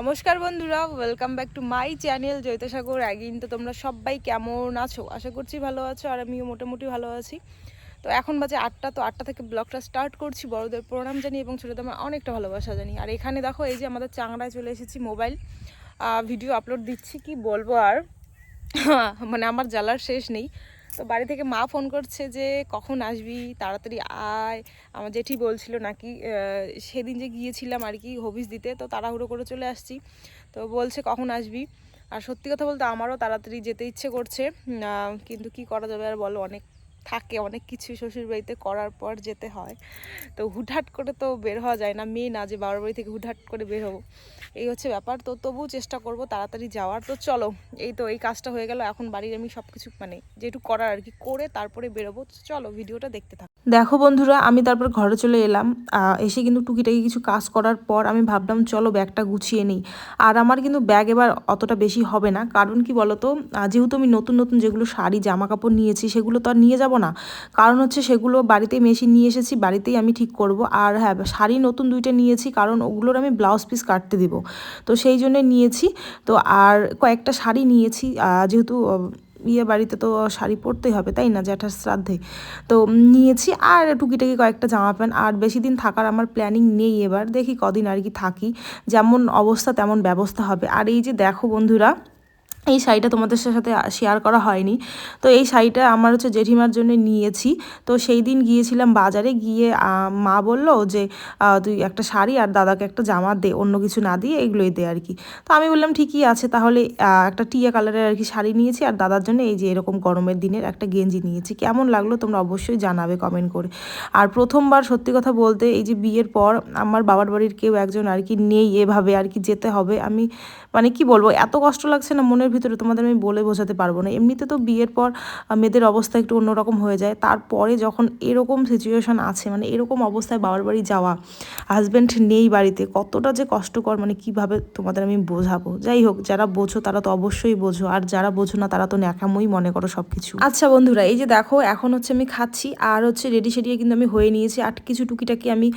নমস্কার বন্ধুরা welcome back to my channel Joitsagar again তো তোমরা সবাই কেমন আছো? আশা করছি ভালো আছো, আর আমিও মোটামুটি ভালো আছি। তো এখন বাজে আটটা, তো আটটা থেকে ব্লগটা স্টার্ট করছি, বড়দের প্রণাম জানি এবং ছোটোদের আমার অনেকটা ভালোবাসা জানি আর এখানে দেখো, এই যে আমাদের চাংড়ায় চলে এসেছি মোবাইল ভিডিও আপলোড দিচ্ছি, কি বলব আর? মানে আমার জ্বালার শেষ নেই। তো বাড়ি থেকে মা ফোন করছে যে, কখন আসবি? তাড়াতাড়ি আয়। আমার জেঠি বলছিল নাকি সেদিন যে গিয়েছিলাম আর কি হবিস দিতে। তো তাড়াহুড়ো করে চলে আসছি। তো বলছে, কখন আসবি? আর সত্যি কথা বলতে আমারও তাড়াতাড়ি যেতে ইচ্ছে করছে। কিন্তু কি করা যাবে আর বলো, অনেক থাকে, অনেক কিছু শ্বশুর বাড়িতে করার পর যেতে হয়। তো হুটহাট করে তো বের হওয়া যায় না, মেয়ে না যে বাবার বাড়ি থেকে হুটহাট করে বের হব। এই হচ্ছে ব্যাপার। তো তবুও চেষ্টা করব তাড়াতাড়ি যাওয়ার। তো চলো, এই তো এই কাজটা হয়ে গেল। এখন বাড়ির আমি সব কিছু মানে যেটুকু করার আর কি করে তারপরে বেরোবো। চলো, ভিডিওটা দেখতে থাকো। দেখো বন্ধুরা, আমি তারপর ঘরে চলে এলাম। এসে কিন্তু টুকিটাকি কিছু কাজ করার পর আমি ভাবলাম, চলো ব্যাগটা গুছিয়ে নিই। আর আমার কিন্তু ব্যাগ এবার অতটা বেশি হবে না। কারণ কি বলতো? যেহেতু আমি নতুন নতুন যেগুলো শাড়ি জামা কাপড় নিয়েছি, সেগুলো তো আর নিয়ে যাব না। কারণ হচ্ছে সেগুলো বাড়িতে মেশিন নিয়ে এসেছি, বাড়িতেই আমি ঠিক করব। আর হ্যাঁ শাড়ি নতুন দুইটা নিয়েছি, কারণ ওগুলোর আমি ব্লাউজ পিস কাটতে দিব। তো সেই জন্য নিয়েছি। তো আর কয়েকটা শাড়ি নিয়েছি যেহেতু বিয়ে বাড়িতে তো শাড়ি পরতেই হবে, তাই না? জ্যাঠার শ্রাদ্ধে। তো নিয়েছি আর টুকিটাকি কয়েকটা জামা প্যান্ট। আর বেশি দিন থাকার আমার প্ল্যানিং নেই এবার। দেখি কদিন আর কি থাকি। যেমন অবস্থা তেমন ব্যবস্থা হবে। আর এই যে দেখো বন্ধুরা এই শাড়িটা তোমাদের সাথে শেয়ার করা হয়নি। তো এই শাড়িটা আমার হচ্ছে জেঠিমার জন্য নিয়েছি। তো সেই দিন গিয়েছিলাম বাজারে, গিয়ে মা বলল যে তুই একটা শাড়ি আর দাদাকে একটা জামা দে, অন্য কিছু না দিয়ে এগুলোই দে আর কি তো আমি বললাম, ঠিকই আছে, তাহলে একটা টিয়া কালারের আর কি শাড়ি নিয়েছি আর দাদার জন্য এই যে এরকম গরমের দিনের একটা গেঞ্জি নিয়েছি। কেমন লাগল তোমরা অবশ্যই জানাবে কমেন্ট করে। আর প্রথমবার সত্যি কথা বলতে, এই যে বিয়ের পর আমার বাবার বাড়ির কেউ একজন আর কি নেই, এভাবে আর কি যেতে হবে। আমি মানে কি বলব, এত কষ্ট লাগছে না মনের ভিতরে, তোমাদের আমি বলে বোঝাতে পারব না। এমনিতে তো বিয়ের পর মেয়েদের অবস্থা একটু অন্যরকম হয়ে যায়। তারপরে যখন এরকম সিচুয়েশন আছে মানে এরকম অবস্থায় বাবার বাড়ি যাওয়া হাজব্যান্ড নেই বাড়িতে, কতটা যে কষ্টকর মানে কীভাবে তোমাদের আমি বোঝাবো? যাই হোক, যারা বোঝো তারা তো অবশ্যই বোঝো, আর যারা বোঝো না তারা তো ন্যাকামই মনে করো সব কিছু আচ্ছা বন্ধুরা, এই যে দেখো, এখন হচ্ছে আমি খাচ্ছি, আর হচ্ছে রেডি সেডিয়ে কিন্তু আমি হয়ে নিয়েছি, আর কিছু টুকিটাকি আমি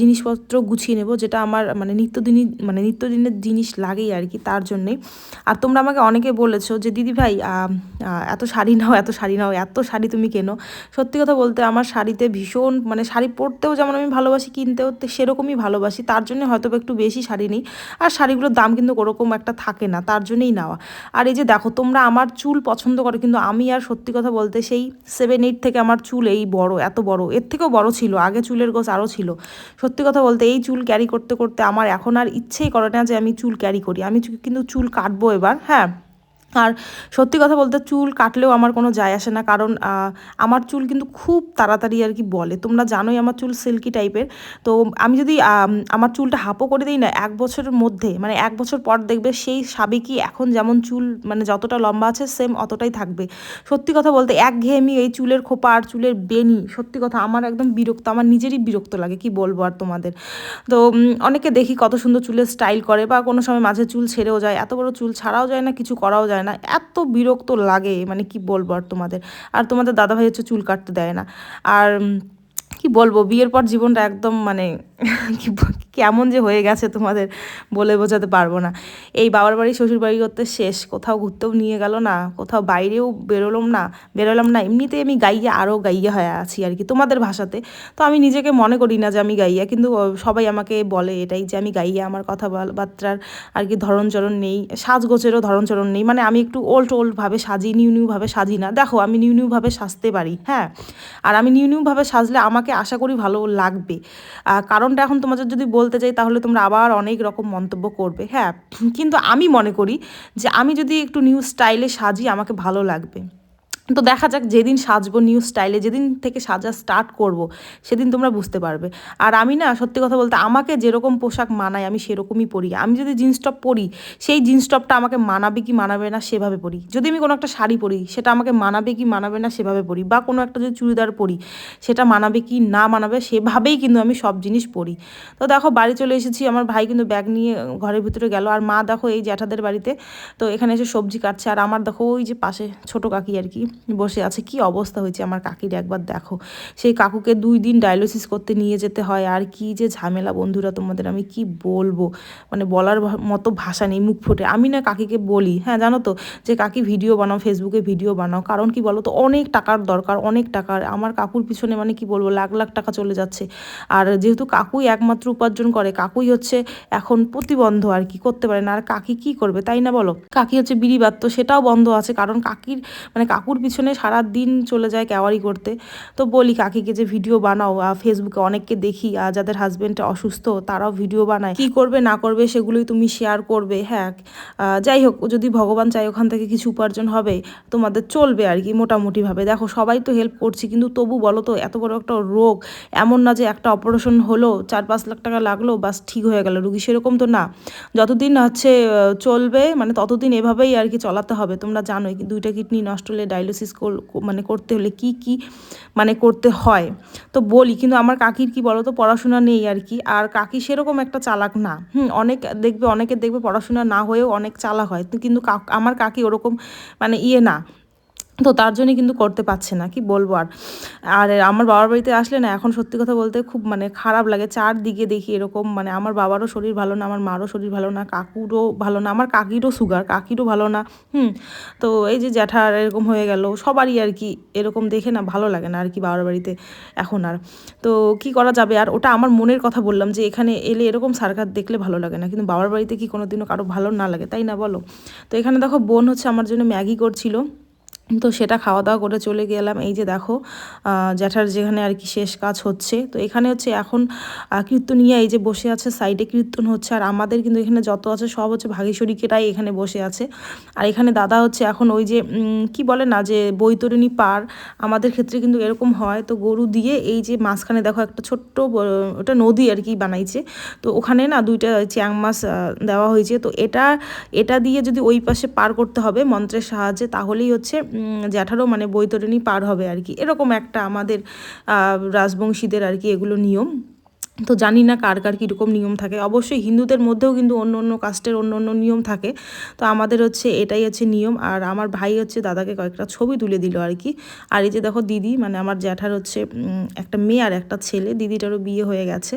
জিনিসপত্র গুছিয়ে নেব, যেটা আমার মানে নিত্যদিনই মানে নিত্যদিনের জিনিস লাগেই আর কি। তার জন্যে। আর তোমরা আমাকে অনেকে বলেছ যে, দিদি ভাই এত শাড়ি নাও, এত শাড়ি নাও, এত শাড়ি তুমি কেনো? সত্যি কথা বলতে আমার শাড়িতে ভীষণ মানে শাড়ি পরতেও যেমন আমি ভালোবাসি, কিনতেও সেরকমই ভালোবাসি। তার জন্য হয়তো একটু বেশি শাড়ি নিই। আর শাড়িগুলোর দাম কিন্তু ওরকম একটা থাকে না, তার জন্যই নেওয়া। আর এই যে দেখো, তোমরা আমার চুল পছন্দ করো, কিন্তু আমি আর সত্যি কথা বলতে সেই সেভেন এইট থেকে আমার চুল এই বড়, এত বড়, এর থেকেও বড় ছিল, আগে চুলের গোছ আরও ছিল। সত্যি কথা বলতে এই চুল ক্যারি করতে করতে আমার এখন আর ইচ্ছেই করে না যে আমি চুল ক্যারি করি। আমি কিন্তু চুল কাটবো এবার হ্যাঁ? আর সত্যি কথা বলতে চুল কাটলেও আমার কোনো যায় আসে না। কারণ আমার চুল কিন্তু খুব তাড়াতাড়ি আর কি বলে। তোমরা জানোই আমার চুল সিল্কি টাইপের তো আমি যদি আমার চুলটা হাঁপো করে দিই না, এক বছরের মধ্যে মানে এক বছর পর দেখবে সেই সাবেকি এখন যেমন চুল মানে যতটা লম্বা আছে সেম অতটাই থাকবে। সত্যি কথা বলতে এক ঘেয়েমি এই চুলের খোপা আর চুলের বেনি সত্যি কথা আমার একদম বিরক্ত, আমার নিজেরই বিরক্ত লাগে, কি বলব আর তোমাদের। তো অনেকে দেখি কত সুন্দর চুলের স্টাইল করে বা কোনো সময় মাঝে চুল ছেড়েও যায়, এত বড় চুল ছাড়াও যায় না, কিছু করাও যায় না, এত বিরক্ত লাগে মানে কি বলব আর তোমাদের? আর তোমাদের দাদা ভাই হচ্ছে চুল কাটতে দেয় না। আর কি বলব, বিয়ের পর জীবনটা একদম মানে কেমন যে হয়ে গেছে তোমাদের বলে বোঝাতে পারব না। এই বাবার বাড়ি, শ্বশুর বাড়ি করতে শেষ, কোথাও ঘুরতেও নিয়ে গেল না, কোথাও বাইরেও বেরোলাম না বেরোলাম না এমনিতে আমি গাইয়ে আরও গাইয়ে হয়ে আছি আর কি তোমাদের ভাষাতে। তো আমি নিজেকে মনে করি না যে আমি গাইয়া, কিন্তু সবাই আমাকে বলে এটাই যে আমি গাইয়া, আমার কথাবার্তার আর কি ধরনচরণ নেই সাজগোছেরও ধরনচরণ নেই মানে আমি একটু ওল্ড ওল্ডভাবে সাজি নিউ নিউভাবে সাজি না। দেখো, আমি নিউ নিউভাবে সাজতে পারি হ্যাঁ? আর আমি নিউ নিউভাবে সাজলে আমাকে আশা করি ভালো লাগবে। কারণটা এখন তোমাদের যদি বলতে চাই তাহলে তোমরা আবার অনেক রকম মন্তব্য করবে। হ্যাঁ কিন্তু আমি মনে করি যে, আমি যদি একটু নিউ স্টাইলে সাজি, আমাকে ভালো লাগবে। তো দেখা যাক যেদিন সাজবো নিউ স্টাইলে যেদিন থেকে সাজা স্টার্ট করব, সেদিন তোমরা বুঝতে পারবে। আর আমি না, সত্যি কথা বলতে, আমাকে যেরকম পোশাক মানায় আমি সেরকমই পরি। আমি যদি জিন্স টপ পরি, সেই জিন্স টপটা আমাকে মানাবে কি মানাবে না, সেভাবে পরি। যদি আমি কোনো একটা শাড়ি পরি, সেটা আমাকে মানাবে কি মানাবে না, সেভাবে পরি। বা কোনো একটা যদি চুড়িদার পরি, সেটা মানাবে কি না মানাবে, সেভাবেই কিন্তু আমি সব জিনিস পরি। তো দেখো, বাড়ি চলে এসেছি, আমার ভাই কিন্তু ব্যাগ নিয়ে ঘরের ভিতরে গেল। আর মা দেখো, এই জ্যাঠাদের বাড়িতে, তো এখানে এসে সবজি কাটছে। আর আমার দেখো, ওই যে পাশে ছোট কাকি আর কি বসে আছে, কি অবস্থা হয়েছে? আমার কাকির একবার দেখো। সেই কাকুকে দুই দিন ডায়ালিসিস করতে নিয়ে যেতে হয়। আর কি যে ঝামেলা বন্ধুরা তোমাদের, আমি কি বলব? মানে বলার মতো ভাষা নেই, মুখ ফুটে। আমি না কাকিকে বলি হ্যাঁ জানো তো? যে, কাকি ভিডিও বানাও ফেসবুকে ভিডিও বানাও। কারণ কি বলো তো অনেক টাকার দরকার, অনেক টাকার। আমার কাকুর পিছনে মানে কি বলব? লাখ লাখ টাকা চলে যাচ্ছে। আর যেহেতু কাকুই একমাত্র উপার্জন করে, কাকুই হচ্ছে এখন প্রতিবন্ধ, আর কি করতে পারে না। আর কাকি কি করবে, তাই না বলো? কাকি হচ্ছে বিড়ি বাত্ত, সেটাও বন্ধ আছে। কারণ কাকির মানে কাকুর পিছনে সারা দিন চলে যায় ক্যাওয়ারি করতে। তো বলি কাকিকে যে ভিডিও বানাও আহ, ফেসবুকে অনেককে দেখি আর যাদের হাজবেন্ডটা অসুস্থ তারাও ভিডিও বানায়। কি করবে না করবে সেগুলোই তুমি শেয়ার করবে হ্যাঁ। যাই হোক যদি ভগবান চাই ওখান থেকে কিছু উপার্জন হবে তোমাদের চলবে আর কি মোটামুটিভাবে। দেখো সবাই তো হেল্প করছি কিন্তু তবু বলো তো এত বড় একটা রোগ এমন না যে একটা অপারেশন হলো চার পাঁচ লাখ টাকা লাগল বাস ঠিক হয়ে গেল। রুগী সেরকম তো না। যতদিন হচ্ছে চলবে মানে ততদিন এভাবেই আর কি চলাতে হবে তোমরা জানোই দুইটা কিডনি নষ্ট হলে ডায়ালিসিস মানে করতে হলে কি কি মানে করতে হয়? তো বলি, কিন্তু আমার কাকির কি বলো তো পড়াশোনা নেই আর কি। আর কাকি সেরকম একটা চালাক না। হুম, অনেক দেখবে অনেকে দেখবে পড়াশোনা না হয়েও অনেক চালাক হয়। কিন্তু আমার কাকি ওরকম মানে ইয়ে না। তো তার জন্য কিন্তু করতে পারছে না, কি বলব আর। আর আমার বাবার বাড়িতে আসলে না, এখন সত্যি কথা বলতে খুব মানে খারাপ লাগে, চারদিকে দেখি এরকম মানে আমার বাবারও শরীর ভালো না, আমার মারও শরীর ভালো না, কাকুরও ভালো না, আমার কাকিরও সুগার কাকিরও ভালো না, হুম। তো এই যে জ্যাঠার এরকম হয়ে গেল, সবারই আর কি এরকম দেখে না ভালো লাগে না আর কি বাবার বাড়িতে এখন আর। তো কি করা যাবে? আর ওটা আমার মনের কথা বললাম যে এখানে এলে এরকম সার্কাস দেখলে ভালো লাগে না, কিন্তু বাবার বাড়িতে কি কোনোদিনও কারও ভালো না লাগে, তাই না বলো? তো এখানে দেখো বোন হচ্ছে আমার জন্য ম্যাগি করছিল। তো সেটা খাওয়া দাওয়া করে চলে গেলাম। এই যে দেখো জ্যাঠার যেখানে আর কি শেষ কাজ হচ্ছে। তো এখানে হচ্ছে এখন কীর্তনিয়া এই যে বসে আছে, সাইডে কীর্তন হচ্ছে। আর আমাদের কিন্তু এখানে যত আছে সব হচ্ছে ভাগীশ্বরীকেটাই এখানে বসে আছে। আর এখানে দাদা হচ্ছে এখন ওই যে কি বলে না, যে বৈতরণী পার, আমাদের ক্ষেত্রে কিন্তু এরকম হয়। তো গরু দিয়ে এই যে মাঝখানে দেখো একটা ছোট্ট ওটা নদী আর কি বানাইছে। তো ওখানে না দুইটা চ্যাং মাছ দেওয়া হয়েছে। তো এটা এটা দিয়ে যদি ওই পাশে পার করতে হবে মন্ত্রের সাহায্যে, তাহলেই হচ্ছে জ্যাঠারও মানে বৈতরণী পার হবে আর কি। এরকম একটা আমাদের রাজবংশীদের আর কি এগুলো নিয়ম। তো জানি না কার কার কীরকম নিয়ম থাকে। অবশ্যই হিন্দুদের মধ্যেও কিন্তু অন্য অন্য কাস্টের অন্য অন্য নিয়ম থাকে। তো আমাদের হচ্ছে এটাই হচ্ছে নিয়ম। আর আমার ভাই হচ্ছে দাদাকে কয়েকটা ছবি তুলে দিল আর কি। আর এই যে দেখো দিদি মানে আমার জ্যাঠার হচ্ছে একটা মেয়ে আর একটা ছেলে। দিদিটারও বিয়ে হয়ে গেছে।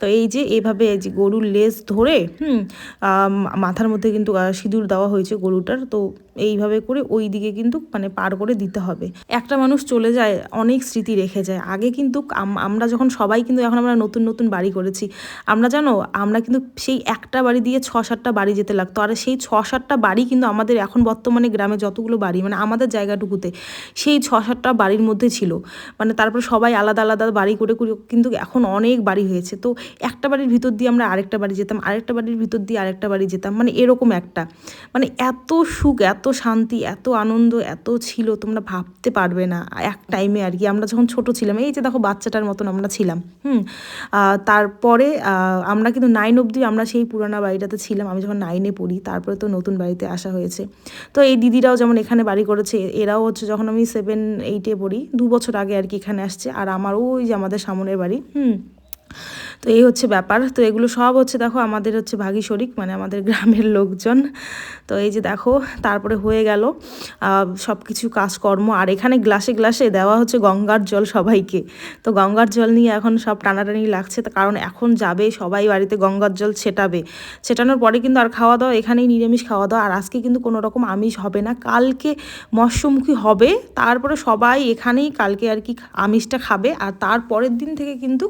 তো এই যে এভাবে এই যে গরুর লেজ ধরে, হুম মাথার মধ্যে কিন্তু সিঁদুর দেওয়া হয়েছে গরুটার। তো এইভাবে করে ওই দিকে কিন্তু মানে পার করে দিতে হবে। একটা মানুষ চলে যায়, অনেক স্মৃতি রেখে যায়। আগে কিন্তু আমরা যখন সবাই কিন্তু এখন আমরা নতুন নতুন বাড়ি করেছি, আমরা জানো, আমরা কিন্তু সেই একটা বাড়ি দিয়ে ছ, সাতটা বাড়ি যেতে লাগতো। আর সেই ছ, সাতটা বাড়ি কিন্তু আমাদের এখন বর্তমানে গ্রামে যতগুলো বাড়ি মানে আমাদের জায়গাটুকুতে সেই ছ, সাতটা বাড়ির মধ্যে ছিল। মানে তারপর সবাই আলাদা আলাদা বাড়ি করে করে কিন্তু এখন অনেক বাড়ি হয়েছে। তো একটা বাড়ির ভিতর দিয়ে আমরা আরেকটা বাড়ি যেতাম, আরেকটা বাড়ির ভিতর দিয়ে আরেকটা বাড়ি যেতাম মানে এরকম একটা। মানে এত সুখ, এত শান্তি, এত আনন্দ, এত ছিল, তোমরা ভাবতে পারবে না। এক টাইমে আর কি, আমরা যখন ছোট ছিলাম, এই যে দেখো বাচ্চাটার মতন আমরা ছিলাম, হুম? তারপরে আমরা কিন্তু নাইন অবধি আমরা সেই পুরানা বাড়িটাতে ছিলাম, আমি যখন নাইনে পড়ি, তারপরে তো নতুন বাড়িতে আসা হয়েছে। তো এই দিদিরাও যেমন এখানে বাড়ি করেছে, এরাও হচ্ছে যখন আমি সেভেন এইটে পড়ি, দু বছর আগে আর কি এখানে আসছে, আর আমার ওই যে আমাদের সামনের বাড়ি, হুম? তো এই হচ্ছে ব্যাপার। তো এগুলো সব হচ্ছে দেখো আমাদের হচ্ছে ভাগী শরিক মানে আমাদের গ্রামের লোকজন। তো এই যে দেখো, তারপরে হয়ে গেল সব কিছু কাজকর্ম। আর এখানে গ্লাসে গ্লাসে দেওয়া হচ্ছে গঙ্গার জল সবাইকে। তো গঙ্গার জল নিয়ে এখন সব টানাটানি লাগছে, তো কারণ এখন যাবে, সবাই বাড়িতে গঙ্গার জল ছেটাবে। ছেটানোর পরে কিন্তু আর খাওয়া দাওয়া, এখানেই নিরামিষ খাওয়া দাওয়া। আর আজকে কিন্তু কোনো রকম আমিষ হবে না, কালকে মৎস্যমুখী হবে, তারপরে সবাই এখানেই কালকে আর কি আমিষটা খাবে। আর তারপরের দিন থেকে কিন্তু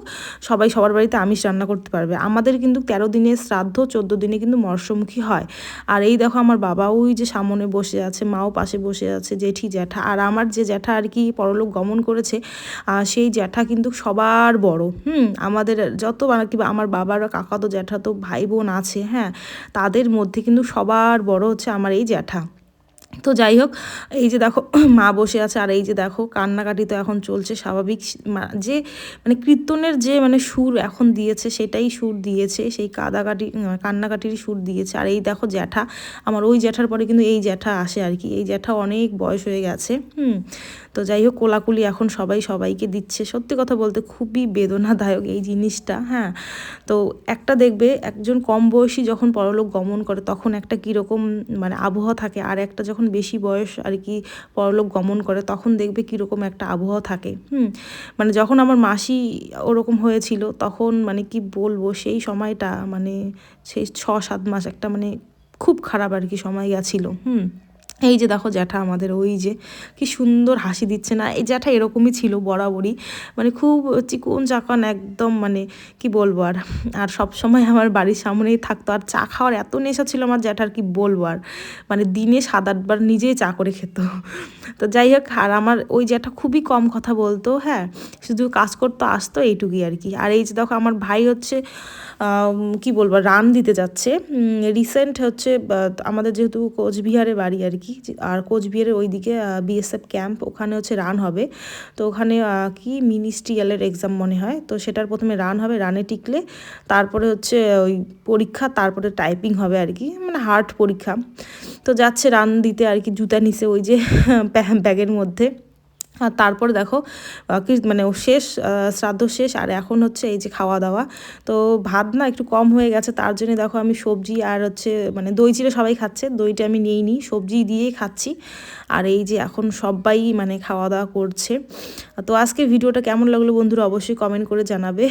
সবাই সবার বাড়িতে আমিষ রান্না করতে পারবে। আমাদের কিন্তু তেরো দিনে শ্রাদ্ধ, চোদ্দ দিনে কিন্তু মৎস্যমুখী হয়। আর এই দেখো আমার বাবা ওই যে সামনে বসে আছে, মাও পাশে বসে আছে, জেঠি, জ্যাঠা। আর আমার যে জ্যাঠা আর কি পরলোক গমন করেছে সেই জ্যাঠা কিন্তু সবার বড়। হুম, আমাদের যত কি আমার বাবার কাকা তো জ্যাঠা তো ভাই বোন আছে হ্যাঁ তাদের মধ্যে কিন্তু সবার বড় হচ্ছে আমার এই জ্যাঠা। তো যাই হোক এই যে দেখো মা বসে আছে আর এই যে দেখো কান্নাকাটি তো এখন চলছে স্বাভাবিক। যে মানে কীর্তনের যে মানে সুর এখন দিয়েছে সেটাই সুর দিয়েছে সেই কাদাকাটি উম, কান্নাকাটির সুর দিয়েছে। আর এই দেখো জ্যাঠা আমার ওই জ্যাঠার পরে কিন্তু এই জ্যাঠা আসে আর কি। এই জ্যাঠা অনেক বয়স হয়ে গেছে হুম? তো যাই হোক কোলাকুলি এখন সবাই সবাইকে দিচ্ছে। সত্যি কথা বলতে খুবই বেদনাদায়ক এই জিনিসটা হ্যাঁ? তো একটা দেখবে একজন কম বয়সী যখন পরলোক গমন করে তখন একটা কীরকম মানে আবহাওয়া থাকে আর একটা যখন বেশি বয়স আর কি পরলোক গমন করে, তখন দেখবে কীরকম একটা আবহাওয়া থাকে। হুম? মানে যখন আমার মাসি ওরকম হয়েছিল, তখন মানে কি বলব, সেই সময়টা মানে সেই ছ সাত মাস একটা মানে খুব খারাপ আর কি সময় গেছিল। হুম? এই যে দেখো জ্যাঠা আমাদের, ওই যে কি সুন্দর হাসি দিচ্ছে না? এই জ্যাঠা এরকমই ছিল বরাবরই মানে খুব চিকন চাকন একদম মানে কি বলব আর? আর সব সময় আমার বাড়ির সামনেই থাকতো। আর চা খাওয়ার এত নেশা ছিল আমার জ্যাঠার, কি বলব আর? মানে দিনে সাত আটবার নিজেই চা করে খেত। তো যাই হোক, আর আমার ওই জ্যাঠা খুবই কম কথা বলতো হ্যাঁ? শুধু কাজ করতো, আসতো এইটুকুই আর কি। আর এই যে দেখো, আমার ভাই হচ্ছে কি বলব, রান দিতে যাচ্ছে। রিসেন্ট হচ্ছে আমাদের যেহেতু কোচবিহারে বাড়ি আর কি আর কোচবিহারের ওইদিকে বিএসএফ ক্যাম্প ওখানে হচ্ছে রান হবে। তো ওখানে কি মিনিস্ট্রিয়ালের এক্সাম মনে হয়। তো সেটার প্রথমে রান হবে রানে টিকলে তারপরে হচ্ছে ওই পরীক্ষা, তারপরে টাইপিং হবে আর কি। মানে হার্ট পরীক্ষা। তো যাচ্ছে রান দিতে আর কি, জুতা নিছে ওই যে ব্যাগের মধ্যে। আর তারপর দেখো কি মানে শেষ শ্রাদ্ধ শেষ, আর এখন হচ্ছে এই যে খাওয়া দাওয়া। তো ভাত না একটু কম হয়ে গেছে, তার জন্য দেখো আমি সবজি আর হচ্ছে মানে দই চিড়ে সবাই খাচ্ছে, দইটা আমি নিয়েই নিই, সবজি দিয়েই খাচ্ছি। আর এই যে এখন সবাই মানে খাওয়া দাওয়া করছে। তো আজকে ভিডিওটা কেমন লাগল বন্ধুরা অবশ্যই কমেন্ট করে জানাবে।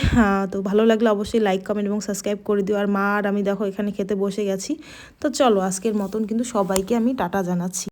তো ভালো লাগলে অবশ্যই লাইক কমেন্ট এবং সাবস্ক্রাইব করে দিও। আর মা আর আমি দেখো এখানে খেতে বসে গেছি। তো চলো আজকের মতন কিন্তু সবাইকে আমি টাটা জানাচ্ছি।